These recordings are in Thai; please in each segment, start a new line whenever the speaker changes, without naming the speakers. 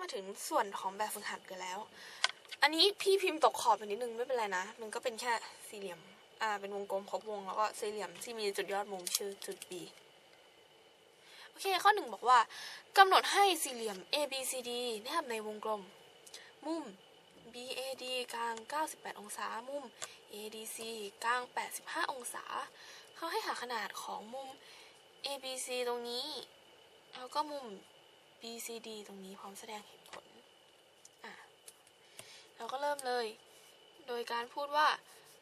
มาถึงส่วนของแบบฝึกหัดกันแล้ว อันนี้พี่พิมพ์ตกขอบไปนิดนึงไม่เป็นไรนะ มันก็เป็นแค่สี่เหลี่ยม อ่า เป็นวงกลมครบวงแล้วก็สี่เหลี่ยมที่มีจุดยอดมุมชื่อจุด B โอเค ข้อหนึ่งบอกว่ากำหนดให้สี่เหลี่ยม ABCD แนบในวงกลม มุม BAD กลาง 98 องศา มุม ADC กลาง 85 องศา เขาให้หาขนาดของมุม ABC ตรงนี้ แล้วก็มุม BCD ตรงนี้พร้อมแสดงเหตุผล อะ เราก็เริ่มเลย โดยการพูดว่า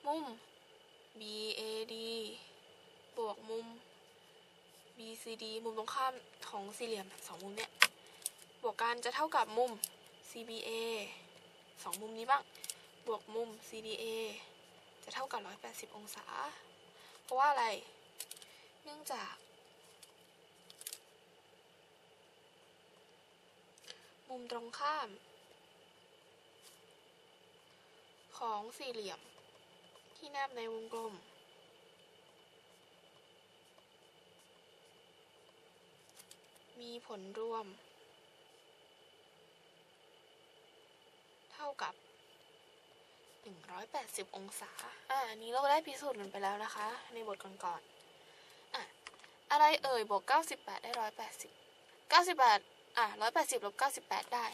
มุม BAD บวกมุม BCD มุมตรงข้ามของสี่เหลี่ยมสองมุมเนี่ย บวกกันจะเท่ากับมุม CBA สองมุมนี้บ้าง บวกมุม CDA จะเท่ากับ 180 องศา เพราะว่าอะไร เนื่องจาก มุมตรงข้าม ของสี่เหลี่ยม ที่แนบในวงกลม มีผลรวม เท่ากับ 180 องศา อ่าอันนี้เราก็ได้พิสูจน์กันไปแล้วนะคะ ในบทก่อนๆอะ อะไรเอ่ย บวก 98 ได้ 180 98 อะ180ลบ98ได้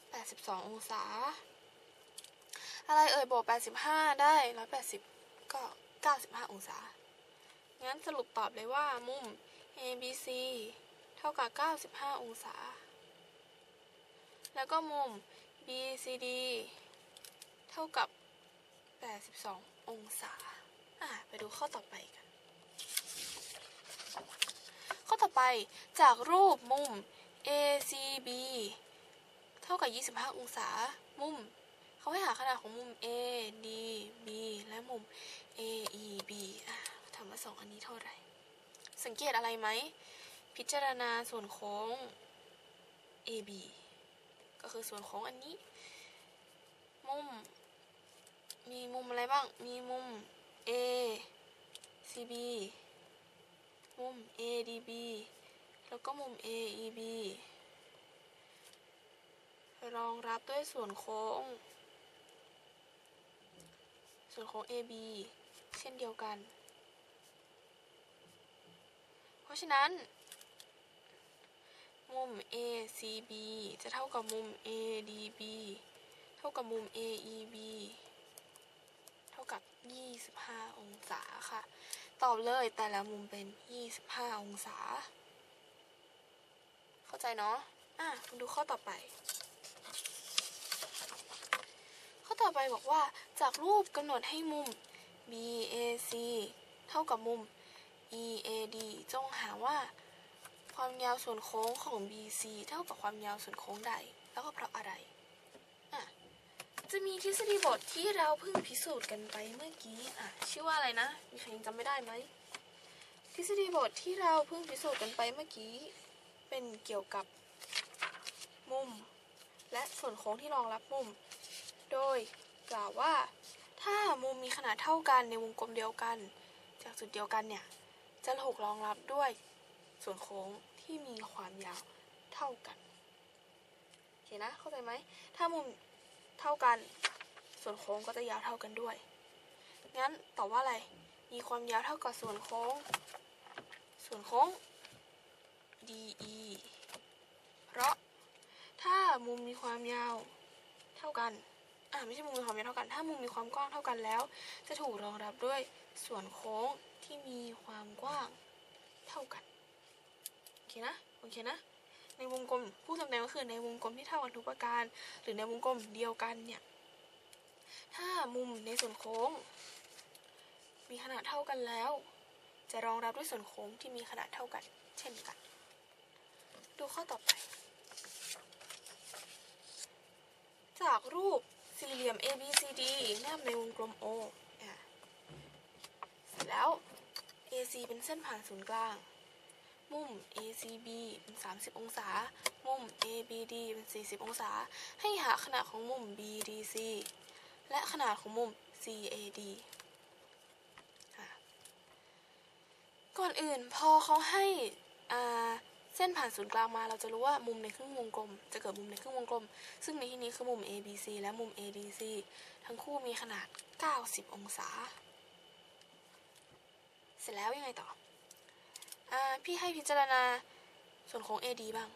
82ององศา อะไรเอ่ยบวก85ได้180ก็95องศา งั้นสรุปตอบเลยว่ามุม ABC เท่ากับ 95 องศา แล้วก็มุม BCD เท่ากับ 82 องศา อะ ไปดูข้อต่อไปกัน ข้อต่อไปจากรูปมุม ACB เท่ากับ 25 องศา มุม เขาให้หาขนาดของมุม ADB และมุม AEB อะถามาสองอันนี้เท่าไหร่ สังเกตอะไรไหม พิจารณาส่วนโค้ง AB ก็คือส่วนโค้งอันนี้ มุม มีมุมอะไรบ้าง มีมุม A CB มุม ADB แล้วก็มุม AEB รองรับด้วยส่วนโค้ง ส่วนโค้ง AB เช่นเดียวกัน เพราะฉะนั้น มุม ACB จะเท่ากับมุม ADB เท่ากับมุม AEB เท่ากับ 25 องศาค่ะ ตอบเลยแต่ละมุมเป็น 25 องศา เข้าใจเนาะอะมาดูข้อต่อไป ข้อต่อไปบอกว่าจากรูปกำหนดให้มุม BAC เท่ากับมุม EAD จงหาว่า ความยาวส่วนโค้งของ BC เท่ากับความยาวส่วนโค้งใด แล้วก็เพราะอะไรอะจะมีทฤษฎีบทที่เราเพิ่งพิสูจน์กันไปเมื่อกี้อะชื่อว่าอะไรนะ มีใครยังจำไม่ได้ไหมทฤษฎีบทที่เราเพิ่งพิสูจน์กันไปเมื่อกี้ เป็นเกี่ยวกับมุม และส่วนโค้งที่รองรับมุม โดยกล่าวว่า ถ้ามุมมีขนาดเท่ากันในวงกลมเดียวกัน จากจุดเดียวกันเนี่ย จะถูกรองรับด้วยส่วนโค้งที่มีความยาวเท่ากันโอเคนะเข้าใจไหมถ้ามุมเท่ากัน ส่วนโค้งก็จะยาวเท่ากันด้วยงั้นตอบว่าอะไรมีความยาวเท่ากับส่วนโค้ง ส่วนโค้ง DE เพราะถ้ามุมมีความยาวเท่ากันอ่าไม่ใช่มุมมีความยาวเท่ากัน ถ้ามุมมีความกว้างเท่ากันแล้ว จะถูกรองรับด้วยส่วนโค้งที่มีความกว้างเท่ากัน โอเคนะ โอเคนะ ในวงกลมผู้จำแนกก็คือในวงกลมที่เท่ากันทุกประการ หรือในวงกลมเดียวกันเนี่ย ถ้ามุมในส่วนโค้ง มีขนาดเท่ากันแล้ว จะรองรับด้วยส่วนโค้งที่มีขนาดเท่ากัน เช่นกัน ดูข้อต่อไป จากรูปสี่เหลี่ยม ABCD แนบในวงกลม O เสร็จแล้ว AC เป็นเส้นผ่านศูนย์กลาง มุม ACB เป็น 30 องศา มุม ABD เป็น 40 องศา ให้หาขนาดของมุม BDC และขนาดของมุม CAD ก่อนอื่นพอเขาให้อ่า เส้นผ่านศูนย์กลางมาเราจะรู้ว่ามุมในครึ่งวงกลม จะเกิดมุมในครึ่งวงกลม ซึ่งในที่นี้คือมุม ABC และมุม ADC ทั้งคู่มีขนาด 90 องศา เสร็จแล้วยังไงต่ออพี่ให้พิจารณาส่วนโค้ง AD บ้าง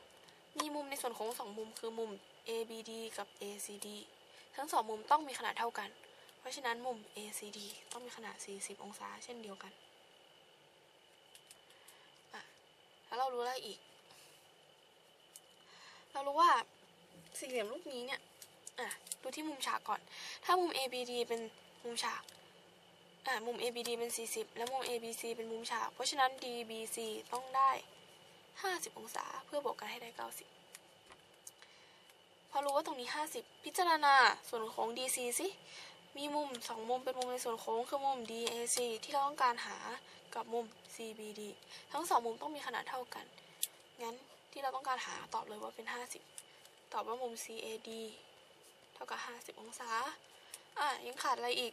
มีมุมในส่วนโค้งสองมุมคือมุม ABD กับ ACD ทั้งสองมุมต้องมีขนาดเท่ากัน เพราะฉะนั้นมุม ACD ต้องมีขนาด 40 องศา เช่นเดียวกัน แล้วเรารู้อะไรอีก เรารู้ว่าสี่เหลี่ยมรูปนี้เนี่ยอะดูที่มุมฉากก่อน ถ้ามุม ABD เป็นมุมฉากอะมุม ABD เป็น 40 และมุม ABC เป็นมุมฉาก เพราะฉะนั้น DBC ต้องได้ 50 องศาเพื่อบวกกันให้ได้ 90 พอรู้ว่าตรงนี้ 50 พิจารณาส่วนโค้ง DC สิมีมุม 2 มุมเป็นมุมในส่วนโค้งคือมุม DAC ที่เราต้องการหากับมุม CBD ทั้งสองมุมต้องมีขนาดเท่ากัน งั้น ที่เราต้องการหาตอบเลยว่าเป็น 50 ตอบว่ามุม CAD เท่ากับ 50 องศา อะ ยังขาดอะไรอีก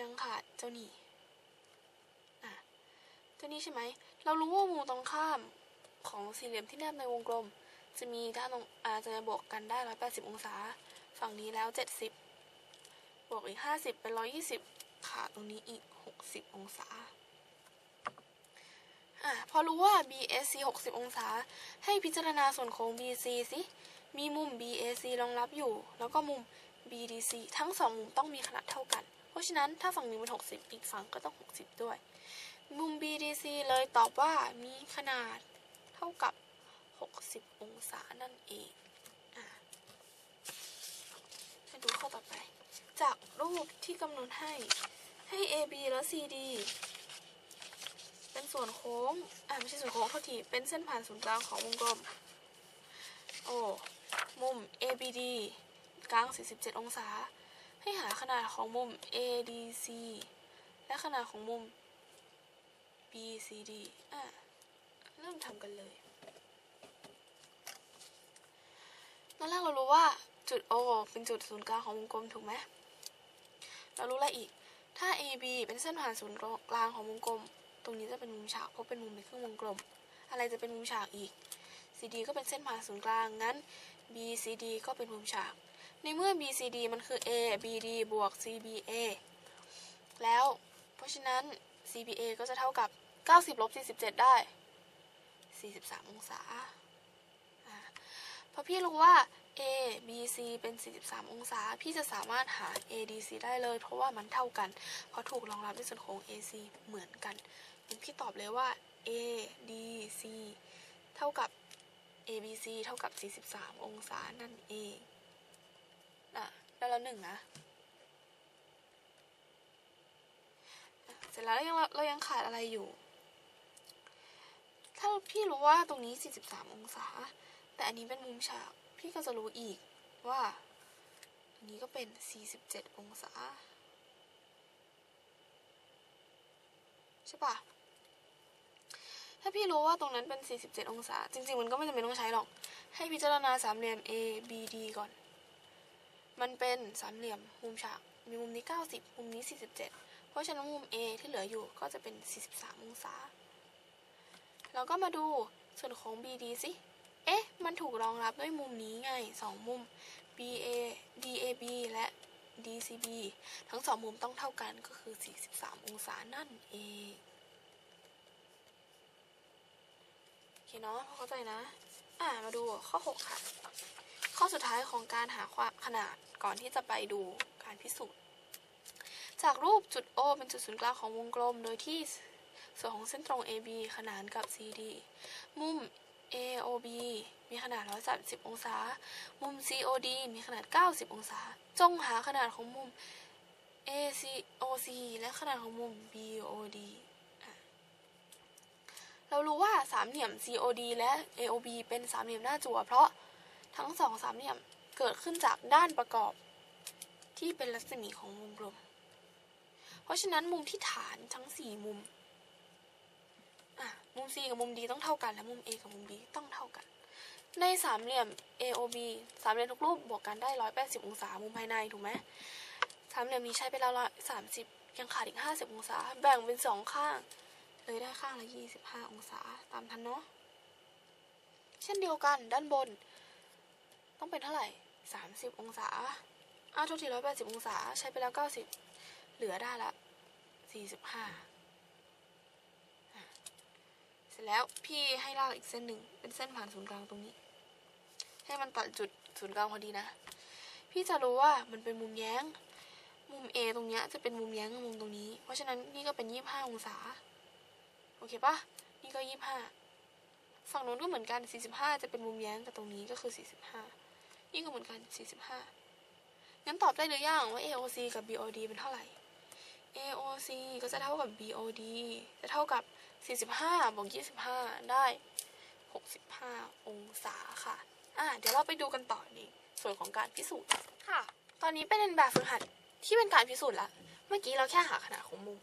ยังขาดเจ้านี่อะเจ้านี่ใช่ไหม เรารู้ว่ามุมตรงข้ามของสี่เหลี่ยมที่แนบในวงกลม จะมีด้านตรงอาจะบวกกันได้ 180 องศา ฝั่งนี้แล้ว 70 บวกอีก 50 เป็น 120 ขาดตรงนี้อีก 60 องศา พอรู้ว่า BAC 60 องศา ให้พิจารณาส่วนโค้ง BC สิ มีมุม BAC รองรับอยู่ แล้วก็มุม BDC ทั้งสองมุมต้องมีขนาดเท่ากัน เพราะฉะนั้นถ้าฝั่งนี้มัน 60 อีกฝั่งก็ต้อง 60 ด้วย มุม BDC เลยตอบว่ามีขนาดเท่ากับ 60 องศานั่นเองอะมาดูข้อต่อไป จากรูปที่กำหนดให้ให้ AB และ CD เป็นส่วนโค้ง อ่าไม่ใช่ส่วนโค้งเท่าทีเป็นเส้นผ่านศูนย์กลางของวงกลม โอ้ มุม ABD กลาง 47 องศา ให้หาขนาดของมุม ADC และขนาดของมุม BCD อะ เริ่มทำกันเลย ตอนแรกเรารู้ว่าจุด O เป็นจุดศูนย์กลางของวงกลมถูกไหม เรารู้อะไรอีก ถ้า AB เป็นเส้นผ่านศูนย์กลางของวงกลม ตรงนี้จะเป็นมุมฉากเพราะเป็นมุมในครึ่งวงกลม อะไรจะเป็นมุมฉากอีก CD ก็เป็นเส้นผ่านศูนย์กลางงั้น BCD ก็เป็นมุมฉาก ในเมื่อ BCD มันคือ A BD บวก CBA แล้วเพราะฉะนั้น CBA ก็จะเท่ากับ 90ลบ47 ได้ 43 องศาอ่าพอพี่รู้ว่า A B C เป็น 43 องศา พี่จะสามารถหา A D C ได้เลย เพราะว่ามันเท่ากัน เพราะถูกรองรับด้วยส่วนโค้ง A C เหมือนกันงั้นพี่ตอบเลยว่า A D C เท่ากับ A B C เท่ากับ 43 องศานั่นเองอะได้แล้วหนึ่งนะเสร็จแล้วเรายังเรายังขาดอะไรอยู่ ถ้าพี่รู้ว่าตรงนี้ 43 องศา แต่อันนี้เป็นมุมฉาก พี่ก็จะรู้อีกว่าอันนี้ก็เป็น 47 องศา ใช่ปะถ้าพี่รู้ว่าตรงนั้นเป็น 47 องศา จริง ๆ มันก็ไม่จำเป็นต้องใช้หรอก ให้พิจารณาสามเหลี่ยม A B D ก่อน มันเป็นสามเหลี่ยมมุมฉาก มีมุมนี้ 90 มุมนี้ 47 เพราะฉะนั้นมุม A ที่เหลืออยู่ก็จะเป็น 43 องศา แล้วก็มาดูส่วนของ BD สิ เอ๊ะ มันถูกรองรับด้วยมุมนี้ไงสองมุม BA DAB และ DCB ทั้งสองมุมต้องเท่ากันก็คือ 43 องศานั่นเองโอเคเนาะพอเข้าใจนะ อ่ามาดูข้อ 6 ค่ะ ข้อสุดท้ายของการหาความขนาดก่อนที่จะไปดูการพิสูจน์ จากรูปจุด O เป็นจุดศูนย์กลางของวงกลม โดยที่ส่วนของเส้นตรง AB ขนานกับ CD มุม AOB มีขนาด 130 องศา มุม COD มีขนาด 90 องศา จงหาขนาดของมุม ACOC และขนาดของมุม BOD เรารู้ว่าสามเหลี่ยม COD และ AOB เป็นสามเหลี่ยมหน้าจั่วเพราะทั้งสองสามเหลี่ยมเกิดขึ้นจากด้านประกอบ ที่เป็นรัศมีของวงกลม เพราะฉะนั้นมุมที่ฐานทั้งสี่มุม มุม C กับมุม D ต้องเท่ากัน และมุม A กับมุม B ต้องเท่ากัน ในสามเหลี่ยม AOB สามเหลี่ยมทุกรูปบวกกันได้ 180 องศา มุมภายในถูกไหมสามเหลี่ยมนี้ใช้ไปแล้ว30ยังขาดอีก 50 องศา แบ่งเป็นสองข้าง เลยได้ข้างละ 25 องศาตามทันเนาะเช่นเดียวกันด้านบน ต้องเป็นเท่าไหร่ 30 องศาอ้าวโทษที180 องศาใช้ไปแล้ว 90 เหลือได้ละ 45 ร็จแล้วพี่ให้ลากอีกเส้นหนึ่งเป็นเส้นผ่านศูนย์กลางตรงนี้ ให้มันตัดจุดศูนย์กลางพอดีนะ พี่จะรู้ว่ามันเป็นมุมแย้ง มุม A ตรงเนี้ยจะเป็นมุมแย้งกับมุมตรงนี้ เพราะฉะนั้นนี่ก็เป็น25องศา โอเคปะนี่ก็25ฝั่งโน้นก็เหมือนกัน45จะเป็นมุมแย้งกับตรงนี้ก็คือ45นี่ก็เหมือนกัน45งั้นตอบได้หรือยังว่า AOC กับ BOD เป็นเท่าไหร่ AOC ก็จะเท่ากับ BOD จะเท่ากับ 45บวก25 ได้ 65 องศาค่ะ อะเดี๋ยวเราไปดูกันต่อในส่วนของการพิสูจน์ ค่ะ ตอนนี้เป็นแบบฝึกหัดที่เป็นการพิสูจน์ละ เมื่อกี้เราแค่หาขนาดของมุม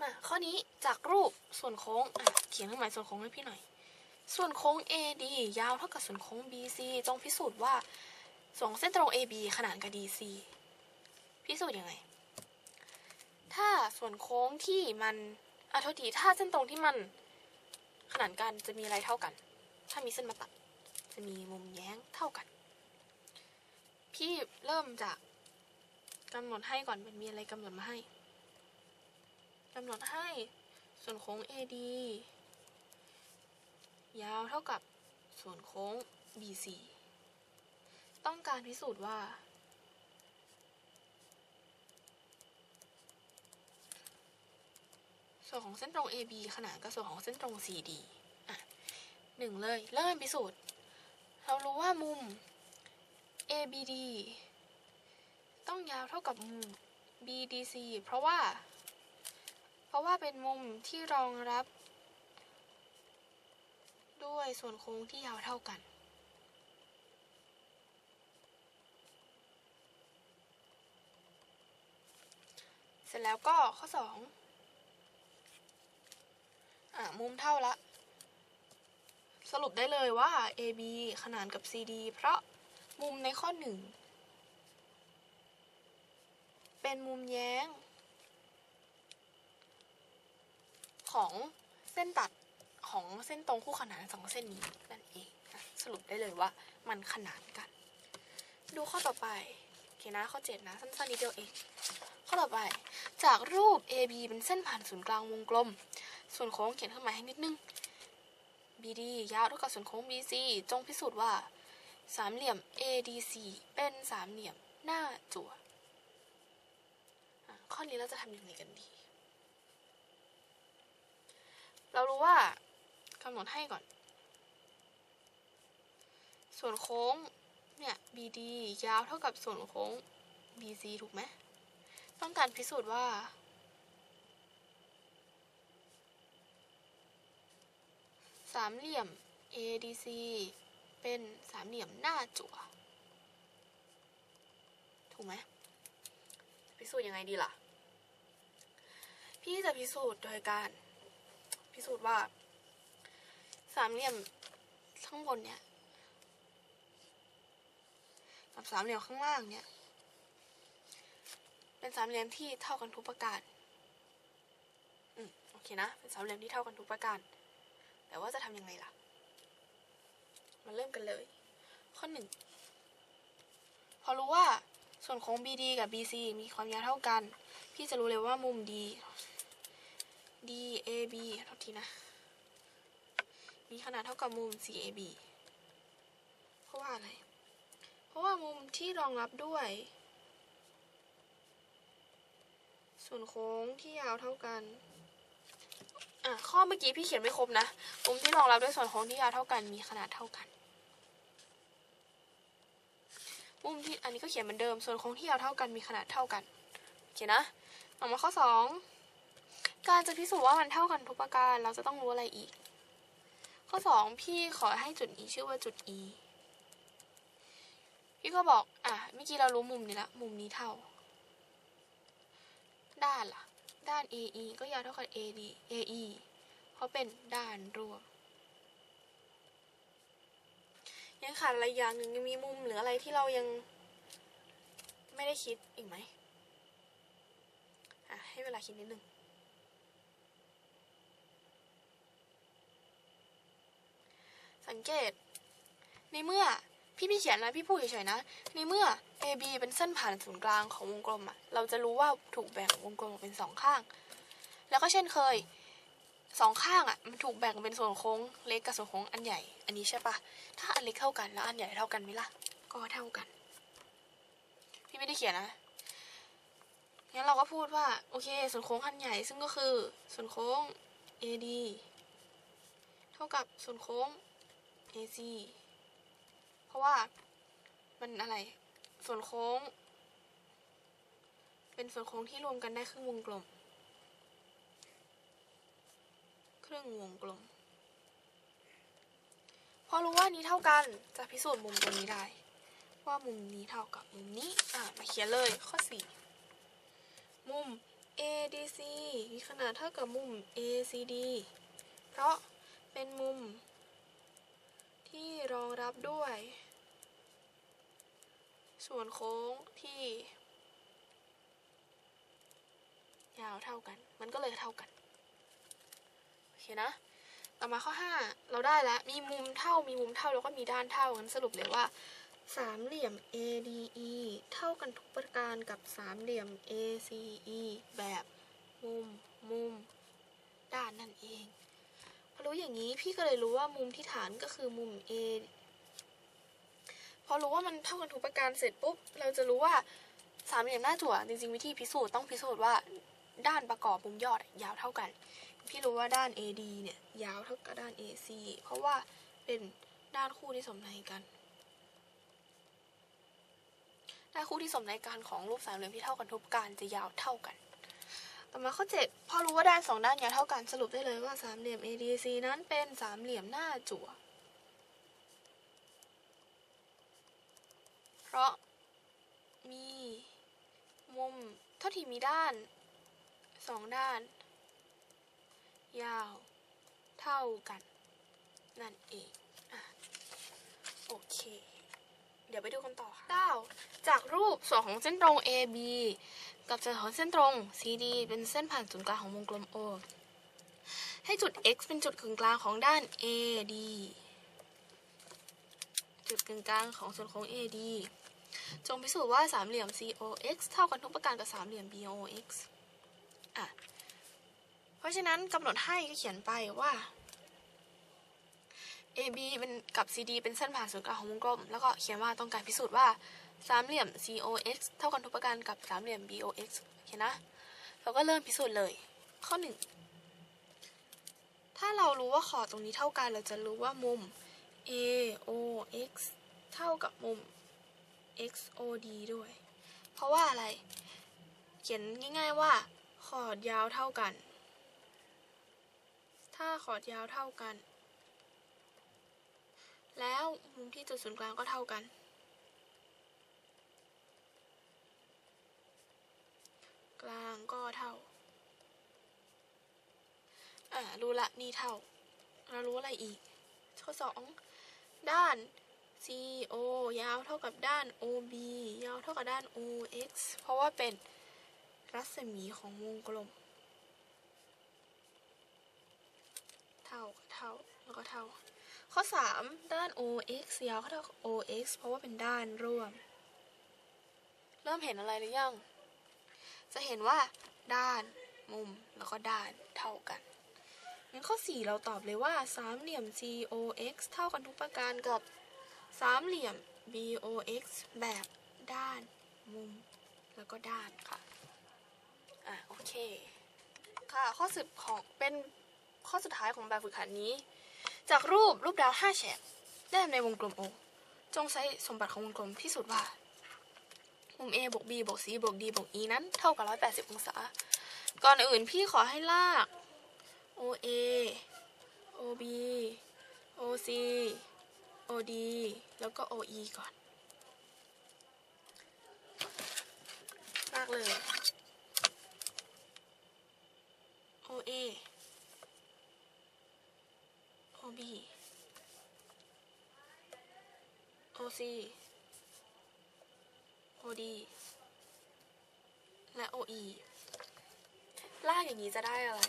มาข้อนี้จากรูปส่วนโค้ง อะ เขียนเครื่องหมายส่วนโค้งให้พี่หน่อย ส่วนโค้ง AD ยาวเท่ากับส่วนโค้ง BC จงพิสูจน์ว่าสองเส้นตรง AB ขนานกับ DC พิสูจน์ยังไง ถ้าส่วนโค้งที่มัน อะโทษทีถ้าเส้นตรงที่มันขนานกันจะมีอะไรเท่ากัน ถ้ามีเส้นมาตัด จะมีมุมแย้งเท่ากัน พี่เริ่มจากกำหนดให้ก่อนมันมีอะไรกำหนดมาให้กำหนดให้ส่วนโค้ง AD ยาวเท่ากับส่วนโค้ง BC ต้องการพิสูจน์ว่า ส่วนของเส้นตรง AB ขนานกับส่วนของเส้นตรง CD อะหนึ่งเลยเริ่มพิสูจน์ เรารู้ว่ามุม ABD ต้องยาวเท่ากับมุม BDC เพราะว่า เพราะว่าเป็นมุมที่รองรับ ด้วยส่วนโค้งที่ยาวเท่ากันเสร็จแล้วก็ข้อส อะมุมเท่าละ สรุปได้เลยว่า AB ขนานกับ CD เพราะมุมในข้อหนึ่งเป็นมุมแย้ง ของเส้นตัดของเส้นตรงคู่ขนานสองเส้นนี้นั่นเองสรุปได้เลยว่ามันขนานกัน ดูข้อต่อไปโอเคนะข้อ 7 นะสั้นๆนิดเดียวเองข้อต่อไป จากรูป AB เป็นเส้นผ่านศูนย์กลางวงกลม ส่วนโค้งเขียนเครื่องหมายให้นิดนึง BD ยาวเท่ากับส่วนโค้ง BC จงพิสูจน์ว่า สามเหลี่ยม ADC เป็นสามเหลี่ยมหน้าจั่วอะข้อนี้เราจะทำยังไงกันดี เรารู้ว่ากำหนดให้ก่อน ส่วนโค้งเนี่ย BD ยาวเท่ากับส่วนโค้ง BC ถูกไหม ต้องการพิสูจน์ว่า สามเหลี่ยม ADC เป็นสามเหลี่ยมหน้าจั่ว ถูกไหมพิสูจน์ยังไงดีล่ะ พี่จะพิสูจน์โดยการ พิสูจน์ว่า สามเหลี่ยมข้างบนเนี่ยกับสามเหลี่ยมข้างล่างเนี่ย เป็นสามเหลี่ยมที่เท่ากันทุกประการ อืมโอเคนะ เป็นสามเหลี่ยมที่เท่ากันทุกประการ แต่ว่าจะทำยังไงล่ะ มาเริ่มกันเลย ข้อหนึ่งพอรู้ว่าส่วนของ BD กับ BC มีความยาวเท่ากัน พี่จะรู้เลยว่ามุม D DAB ทษทีนะ มีขนาดเท่ากับมุม CAB เพราะว่าอะไร เพราะว่ามุมที่รองรับด้วย ส่วนโค้งที่ยาวเท่ากัน อะข้อเมื่อกี้พี่เขียนไม่ครบนะมุมที่รองรับด้วยส่วนโค้งที่ยาวเท่ากันมีขนาดเท่ากัน มุมที่อันนี้ก็เขียนเหมือนเดิมส่วนโค้งที่ยาวเท่ากันมีขนาดเท่ากันโอเคนะต่อมาข้อสองการจะพิสูจน์ว่ามันเท่ากันทุกประการเราจะต้องรู้อะไรอีก ข้อสองพี่ขอให้จุด E ชื่อว่าจุด E พี่ก็บอกอะเมื่อกี้เรารู้มุมนี้ละมุมนี้เท่า ด้านล่ะ ด้าน AE ก็ยาวเท่ากับ AD AE เพราะเป็นด้านร่วมยังขาดอะไรอย่างหนึ่งยังมีมุมหรืออะไรที่เรายังไม่ได้คิดอีกไหมอะให้เวลาคิดนิดนึงสังเกต ในเมื่อ พี่พี่เขียนนะพี่พูดเฉยๆนะ ในเมื่อ AB เป็นเส้นผ่านศูนย์กลางของวงกลมอะเราจะรู้ว่าถูกแบ่งวงกลมออกเป็นสองข้าง แล้วก็เช่นเคยสองข้างอะมันถูกแบ่งเป็นส่วนโค้งเล็กกับส่วนโค้งอันใหญ่ อันนี้ใช่ปะถ้าอันเล็กเท่ากันแล้วอันใหญ่เท่ากันไหมล่ะ ก็เท่ากัน พี่ไม่ได้เขียนนะงั้นเราก็พูดว่าโอเค ส่วนโค้งอันใหญ่ซึ่งก็คือ ส่วนโค้ง AD เท่ากับส่วนโค้ง AC เพราะว่ามันอะไร ส่วนโค้ง เป็นส่วนโค้งที่รวมกันได้ครึ่งวงกลม ครึ่งวงกลม พอรู้ว่านี้เท่ากันจะพิสูจน์มุมตรงนี้ได้ ว่ามุมนี้เท่ากับมุมนี้ อะมาเขียนเลยข้อ4มุม ADC มีขนาดเท่ากับมุม ACD เพราะเป็นมุม ที่รองรับด้วย ส่วนโค้งที่ ยาวเท่ากัน มันก็เลยเท่ากัน โอเคนะ ต่อมาข้อ 5 เราได้แล้ว มีมุมเท่า มีมุมเท่า แล้วก็มีด้านเท่างั้นสรุปเลยว่าสามเหลี่ยม ADE เท่ากันทุกประการกับสามเหลี่ยม ACE แบบมุมมุม ด้านนั่นเอง รู้อย่างนี้พี่ก็เลยรู้ว่ามุมที่ฐานก็คือมุม A พอรู้ว่ามันเท่ากันทุกประการเสร็จปุ๊บ เราจะรู้ว่าสามเหลี่ยมหน้าจั่วจริงๆวิธีพิสูจน์ต้องพิสูจน์ว่าด้านประกอบมุมยอดยาวเท่ากัน พี่รู้ว่าด้าน AD เนี่ยยาวเท่ากับด้าน AC เพราะว่าเป็นด้านคู่ที่สมในกันด้านคู่ที่สมในการของรูปสามเหลี่ยมที่เท่ากันทุกประการจะยาวเท่ากัน ต่อมาข้อ 7 พอรู้ว่าด้านสองด้านยาวเท่ากันสรุปได้เลยว่าสามเหลี่ยม ADC นั้นเป็นสามเหลี่ยมหน้าจั่ว เพราะมีมุมเท่าที่มีด้านสองด้าน ยาว เท่ากัน นั่นเองอะโอเค เดี๋ยวไปดูกันต่อค่ะ 9. จากรูปส่วนของเส้นตรง AB กับส่วนของเส้นตรง CD เป็นเส้นผ่านศูนย์กลางของวงกลม O ให้จุด X เป็นจุดกึ่งกลางของด้าน AD จุดกึ่งกลางของส่วนโค้ง AD จงพิสูจน์ว่าสามเหลี่ยม COX เท่ากันทุกประการกับสามเหลี่ยม BOX อะ เพราะฉะนั้นกำหนดให้ก็เขียนไปว่า AB เป็นกับ CD เป็นเส้นผ่านศูนย์กลางของวงกลม แล้วก็เขียนว่าต้องการพิสูจน์ว่า สามเหลี่ยม COX เท่ากันทุกประการกับสามเหลี่ยม BOX โอเคนะ เราก็เริ่มพิสูจน์เลย ข้อหนึ่งถ้าเรารู้ว่าขอบตรงนี้เท่ากัน เราจะรู้ว่ามุม AOX เท่ากับมุม XOD ด้วย เพราะว่าอะไร เขียนง่ายๆว่า ขอดยาวเท่ากัน ถ้าขอดยาวเท่ากัน แล้วมุมที่จุดศูนย์กลางก็เท่ากัน ลางก็เท่า อ่ารู้ละนี่เท่า เรารู้อะไรอีก ข้อสองด้าน CO ยาวเท่ากับด้าน OB ยาวเท่ากับด้าน OX เพราะว่าเป็นรัศมีของวงกลม เท่ากับเท่า แล้วก็เท่า ข้อ 3 ด้าน OX ยาวเท่ากับ OX เพราะว่าเป็นด้านร่วม เริ่มเห็นอะไรหรือยัง จะเห็นว่าด้าน มุมแล้วก็ด้านเท่ากันงั้นข้อ 4 เราตอบเลยว่าสามเหลี่ยม COX เท่ากันทุกประการกับสามเหลี่ยม BOX แบบด้านมุม แล้วก็ด้านค่ะ อะ โอเค ค่ะ ข้อสิบของเป็นข้อสุดท้ายของแบบฝึกหัดนี้ จากรูปรูปดาวห้าแฉกแนบในวงกลม O จงใช้สมบัติของวงกลมที่สุดว่า มุม A บวก B บวก C บวก D บวก E นั้นเท่ากับ 180 องศา ก่อนอื่นพี่ขอให้ลาก OA OB OC OD แล้วก็ OE ก่อน ลากเลย OA OB OC OD และ OE ลากอย่างนี้จะได้อะไร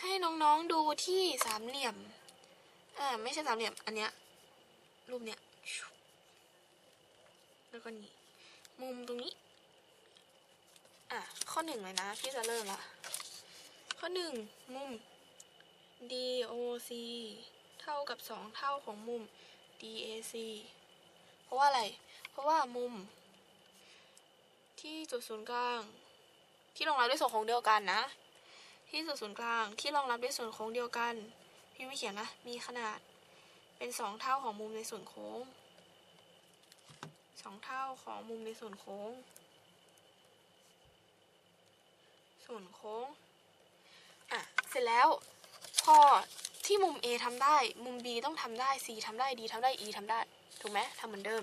ให้น้องๆดูที่สามเหลี่ยม อ่า ไม่ใช่สามเหลี่ยม อันเนี้ย รูปเนี้ย แล้วก็นี่ มุมตรงนี้ อะ ข้อหนึ่งเลยนะ พี่จะเริ่มละ ข้อหนึ่ง มุม DOC เท่ากับสองเท่าของมุม DAC ราะว่าอะไร เพราะว่ามุม ที่จุดศูนย์กลาง ที่รองรับด้วยส่วนโค้งเดียวกันนะ ที่จุดศูนย์กลางที่รองรับด้วยส่วนโค้งเดียวกัน พี่ไม่เขียนนะ มีขนาดเป็นสองเท่าของมุมในส่วนโค้งสองเท่าของมุมในส่วนโค้ง ส่วนโค้ง อะ เสร็จแล้ว พอที่มุม A ทำได้ มุม B ต้องทำได้ C ทำได้ D ทำได้ E ทำได้ ถูกไหมทำเหมือนเดิม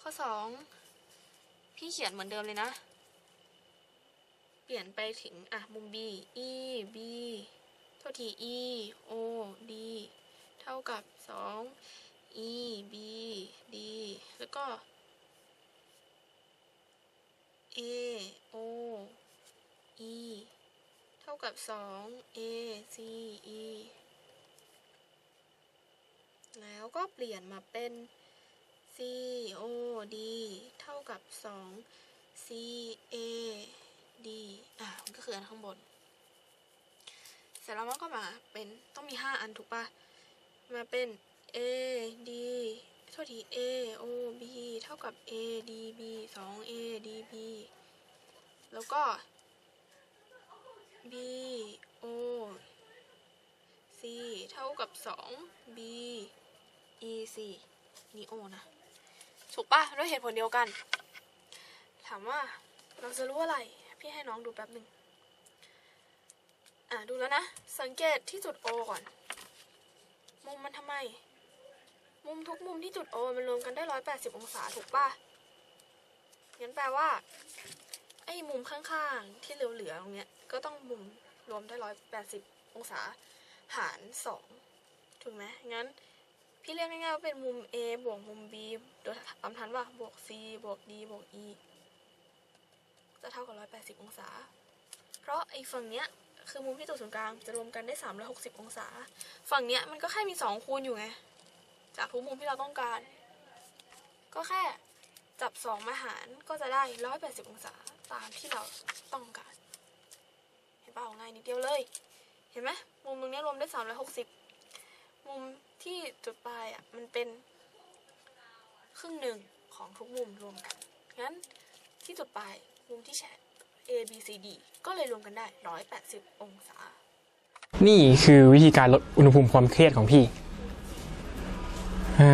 ข้อ2พี่เขียนเหมือนเดิมเลยนะ เปลี่ยนไปถึง อะ มุม B E B เท่าที E O D เท่ากับ 2 E B D แล้วก็ A O E เท่ากับ 2 A C E แล้วก็เปลี่ยนมาเป็น C O D เท่ากับ 2 C A D อะมันก็คืออันข้างบน เสร็จแล้วมันก็มาเป็นต้องมี 5 อันถูกปะมาเป็น A D โทษที A O B เท่ากับ A D B 2 A D B แล้วก็ B O C เท่ากับ 2 B E C นี่ O นะ ถูกปะด้วยเหตุผลเดียวกัน ถามว่าเราจะรู้อะไร พี่ให้น้องดูแป๊บหนึ่ง อะ ดูแล้วนะ สังเกตที่จุด O ก่อน มุมมันทำไม มุมทุกมุมที่จุด O มันรวมกันได้ 180 องศา ถูกปะงั้นแปลว่า ไอ้มุมข้างๆ ที่เหลือๆตรงเนี้ย ก็ต้องมุมรวมได้ 180 องศา หาร 2 ถูกไหมงั้น พี่เรียกง่ายๆว่าเป็นมุม A บวกมุม B โดยตามทันว่าบวก C บวก D บวก E จะเท่ากับ 180 องศา เพราะไอ้ฝั่งเนี้ยคือมุมที่ตัวศูนย์กลางจะรวมกันได้ 360 องศา ฝั่งเนี้ยมันก็แค่มี 2 คูณอยู่ไง จากทุกมุมที่เราต้องการ ก็แค่จับ 2 มาหารก็จะได้ 180 องศาตามที่เราต้องการ เห็นป่าวง่ายนิดเดียวเลย เห็นไหมมุมตรงเนี้ยรวมได้ 360 มุมที่จุดปลายอะมันเป็นครึ่งหนึ่งของทุกมุมรวมกัน งั้นที่จุดปลายมุมที่แฉะ A B C D ก็เลยรวมกันได้ 180 องศา
นี่คือวิธีการลดอุณหภูมิความเครียดของพี่อ่า